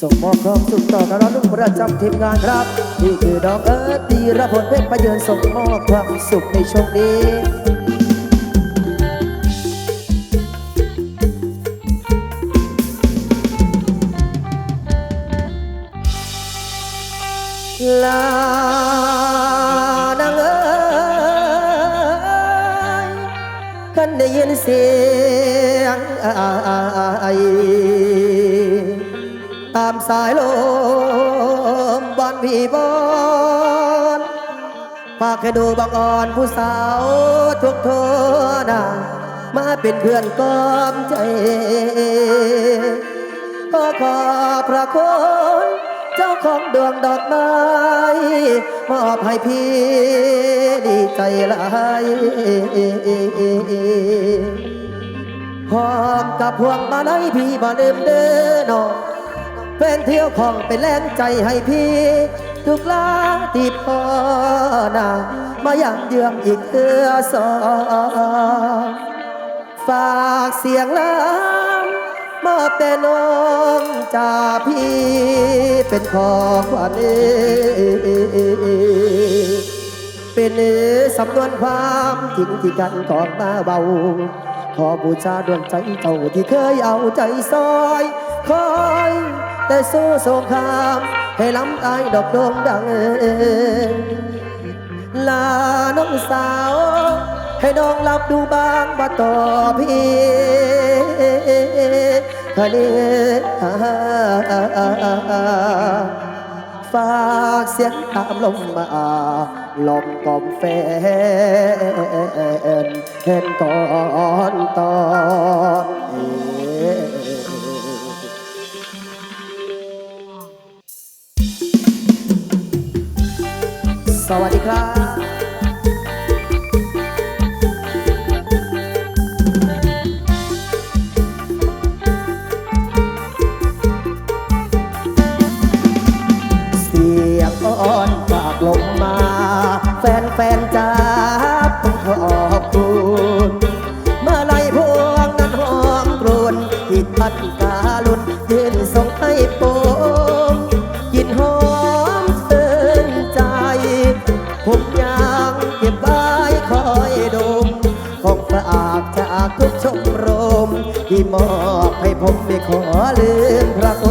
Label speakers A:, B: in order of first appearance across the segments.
A: ส่งมอบความสุขต่อน้องนุ่งประจำทีมงานครับนี่คือดอกเอิร์ธดีระพลเพชรประเยินส่งมอบความสุขในช่วงนี้ลานางเอ้ยคันได้ยินเสียงอ ตามสายลมบอนวีบอนฝากให้ดูบังอ่อนผู้สาวทุกโทนามาเป็นเพื่อนกอมใจ ก็ขอพระคุณเจ้าของดวงดอกไม้มอบให้พี่ดีใจหลายพร้อมกับพวงมาลัยพี่บ่ลืมเด้อน้อง นเที่ยวของเป็นแรงใจให้พี่ ทุกลาที่พ่อนามาย่างเยือมอีกเตือสองฝากเสียงลำมอบแต่น้องจากพี่ เป็นของขวัญเป็นสำนวนความจริงที่กันกองมาเบาขอบูชาดวงใจเจ้าที่เคยเอาใจซอยคอย แต่สู้สงครามให้ล้ำตายดอกโด่งดัง ลาน้องสาว ให้น้องรับดูบ้างว่าต่อพี่คะเนฝากเสียงตามลมมาลมกล่อมแฟนเห็นตอนตอน สวัสดีครับเสียงอ้อนฝากลมมา แฟนแฟนๆจ้าผมขอบคุณเมื่อไรพวงนั้นหอมกรุนที่ทัดกาลุน ที่มอบให้ผมไปขอลืมพระอ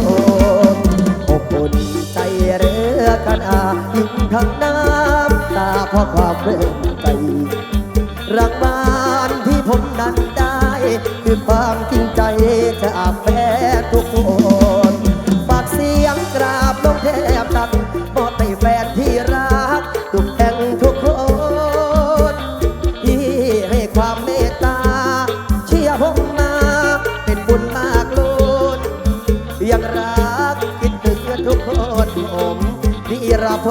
A: งค์อบอุ่นใจเรือกันอายิ่งทั้งน้ำตาเพราะความเรื่มใจรางวัลที่ผมนั้นได้ คือความจริงใจจาบแฟนทุกคน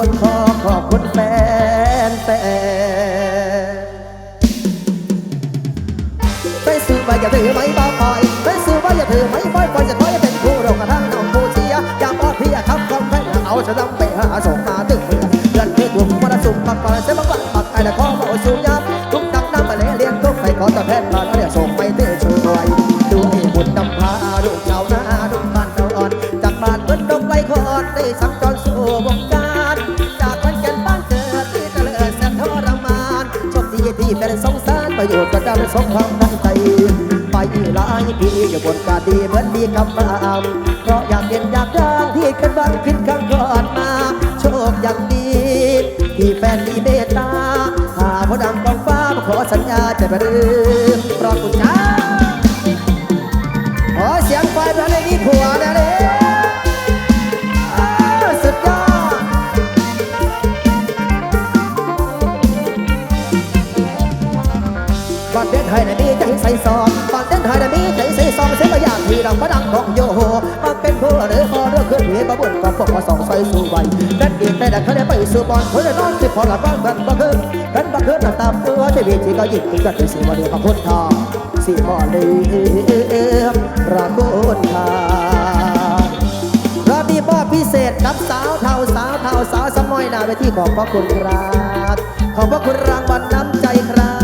A: คนขอขอบคุณแฟนแฟน ก็จะโยชน์ประสมความตั้งใจไปหลายปีอยู่บนกาดีเหมือนดีกับฟามเพราะอยากเห็นอยากดังที่กันบังขึ้นข้างก่อนมา โชคอย่างดีที่แฟนดีเมตตาหาพอดังกองฟ้ามาขอสัญญาจะไปรื้อ บ้านเด่นไทยนะมีใจใส่ซองเสียงอย่างที่ดังพระดังของโยโฮมาเป็นผู้หรือพอเรื่องขึ้นเหตุมาบุญกับพวกมาสองใส่สู่ใบนั่นเองแต่ดักเขาได้ไปสู่บอลคนละนอนที่พอหลับบ้านกันบังเกินกันบังเกินตามตัวที่มีที่ก็ยิ่งกันเป็นสีวันเดียวกับคนทองสีมอลีรักคนทางเรอบนี้มอบพิเศษกับสาวเท่าสาวเท่าสาวสมอยนาไปที่ขอบพระคุณครับขอบพระคุณรางวัลน้ำใจครับ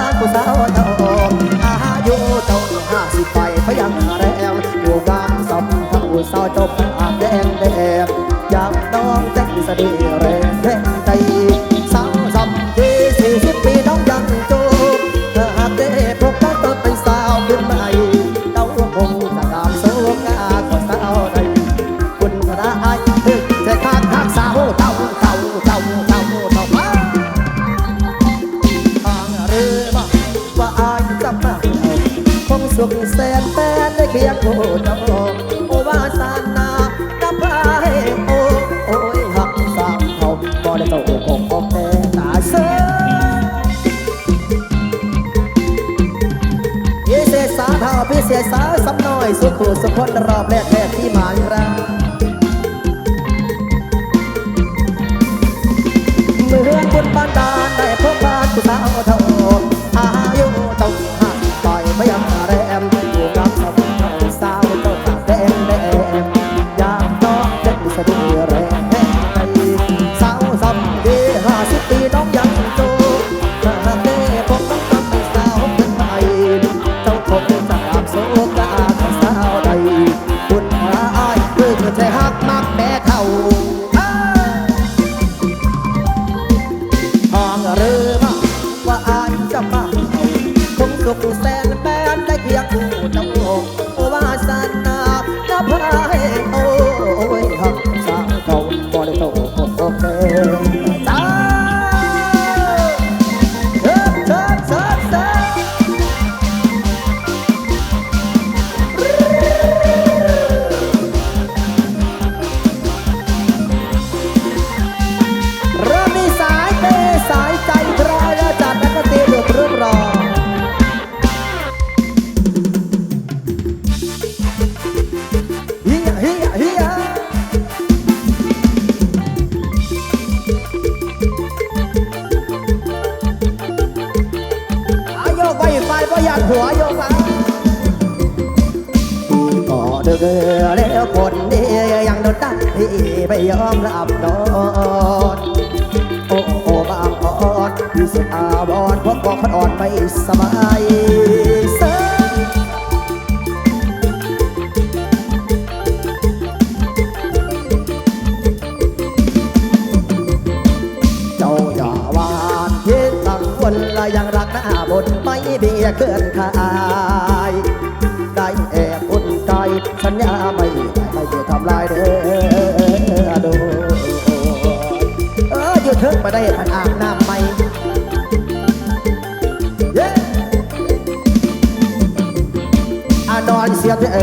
A: าผู้สาวเจ้า กแสนแสนได้เคียงโคตรโอวาสานาดับายโอ้โอ้ยหักสามเขาบ่ได้เข้าอกอกอกแต่ตาเสือิเศษสาวเท่าพิเศษสาวสำน้อยสุขุสุขคนรอบแรกแรกที่หมาครักเมืองบนบ้านดานได้พบบ้านผู้สาวเท่า sou constante. คือสิอาบอนพอกบอกคดอ่อนไม่สบา หน้าไปเย้อานอนเสียบเอ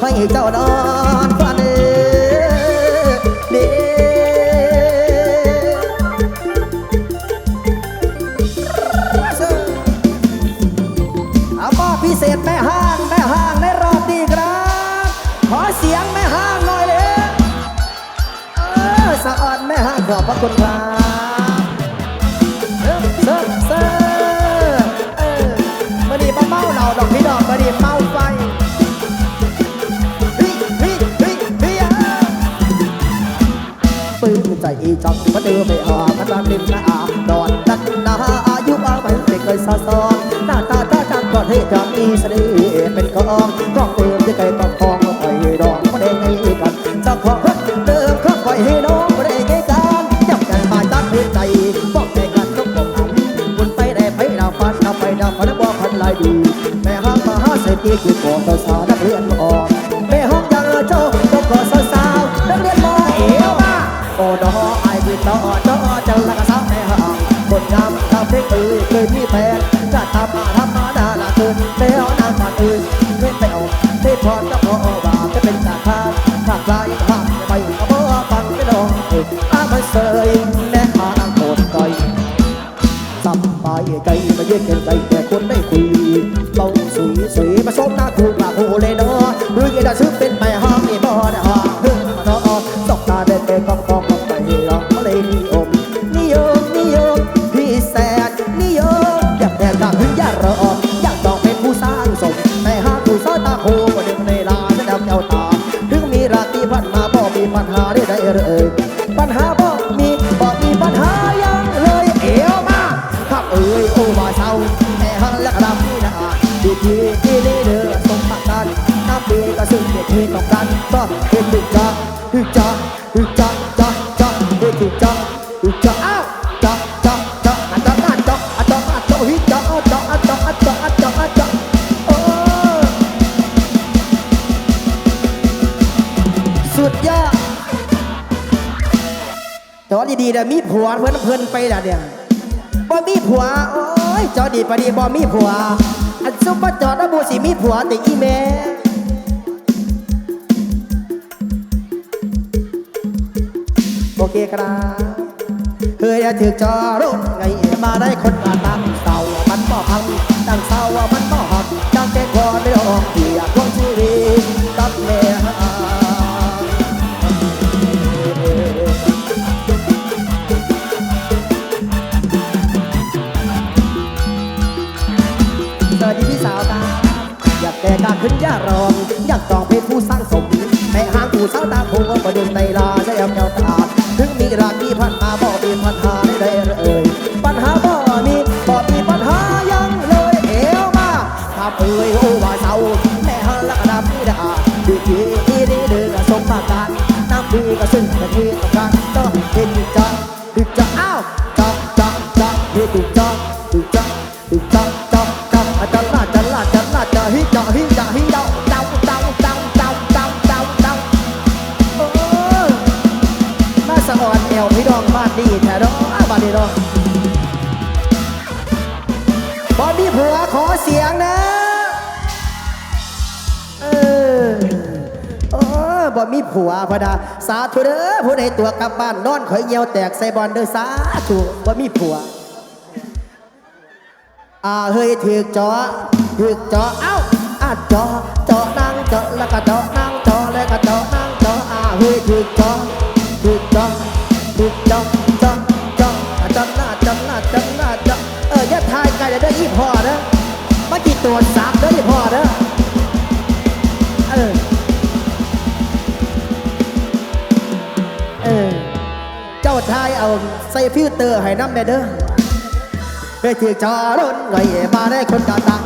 A: 欢迎赵家 ปลื้มใจอีจังมาเดินไปหาพระรามริมหน้าดอนดันนาอายุอาไปไม่เคยซาซอนหน้าตาตาจังก่อนให้จะมีเสน่ห์เป็นกองก็เติมที่ไกลต้องคองไปดองกมาได้ไงกันจะขอเติมข้าไปให้น้องมาได้ไงกันจับกันมาจับให้ใจบอกใจกันต้องบอกอันบุญไปได้ไปดาวฟันดาวไปดาวฟันบอกพันลายดีแม่ห้างมาหาเศรษฐีคือก่อนสาวนักเรียนออก ไอ้บิดต่อจังละกะสาวในห้างคนงามทำเพลงเอ่ยเคยมีแฟนจะทำมาทำมาดาละเกินแล้วนางมันเอ่ยเล่แปลวเทพรจะพอว่าจะเป็นจากข้าภาคกลายภาคไปเอาบ่ฟังไม่ลองเอ่ยอามันเสยแน่มาอังโกดก่อยสบายใจมาเย็นกันใจแต่คนได้คุยเบาสุยสุยมาส้มหน้าคูก ทีต้อกันก็เห็นดึกจ้าดึจ้าดึจ้าจ้าจ้าเด็กดึกจ้าดึจ้าอ้าวจ้าจ้าจ้าอะจ้าอะจ้าอะจ้าอะจ้าฮิจ้าอะจ้าอะจ้าอะจ้าอะจ้าอะจ้าโอ้สุดยอดจอดีๆเดี๋ยวมีผัวเพื่อนเพื่อนไปละเนี่ยบ่มีผัวโอ้ยจอดีปะดีบ่มีผัวอันซุปเปอร์จอดนะบูสิมีผัวแต่อีแม่ โอเคครับเฮ้ยถือจอรถไงมาได้คนมาตั้งเสามันบ่พังตั้งเสาว่ามันบ่หักจังแก่คอได้ออกเกียร์ของชีวิตตัดแม่หาสวัสดีพี่สาวตาอยากแต่การขึ้นย่ารอง อยากต้องเป็นผู้สร้างสมแต่หางผู้สาวตาคงว่าประเด็นในลาาเดาเดาเดาเดาโอ้มาสะออนแอวพี่ดองบ้านดีแท้ดอกบ้านดีดอกบอมีผัวขอเสียงนะเออโอ้บ่มีผัวพะดาสาธุเด้อผู้ใดตัวกลับบ้านนอนข่อยเหี่ยวแตกใส่บอลเด้อสาธุบ่มีผัวอ่าเฮ้ยถือกจอ ถือกจอเอ้าอะจอจอนั่งเจอแล้วก็เจอนั่งเจอแล้วก็เจอนั่งเจออ่าเฮ้ยถือกจอถือกจอถือกจอจอจออะจอหน้าเจอหน้าเจอหน้าเจอเอออย่าทายไกลเด้อยี่พอเด้อเมากี่ตัวสามเด้อยี่พอเด้อเออเออเจ้าทายเอาใส่ฟิลเตอร์ให้น้ำแน่เด้อเฮ้ยที่จอรุ่นไงมาได้คนกะตัง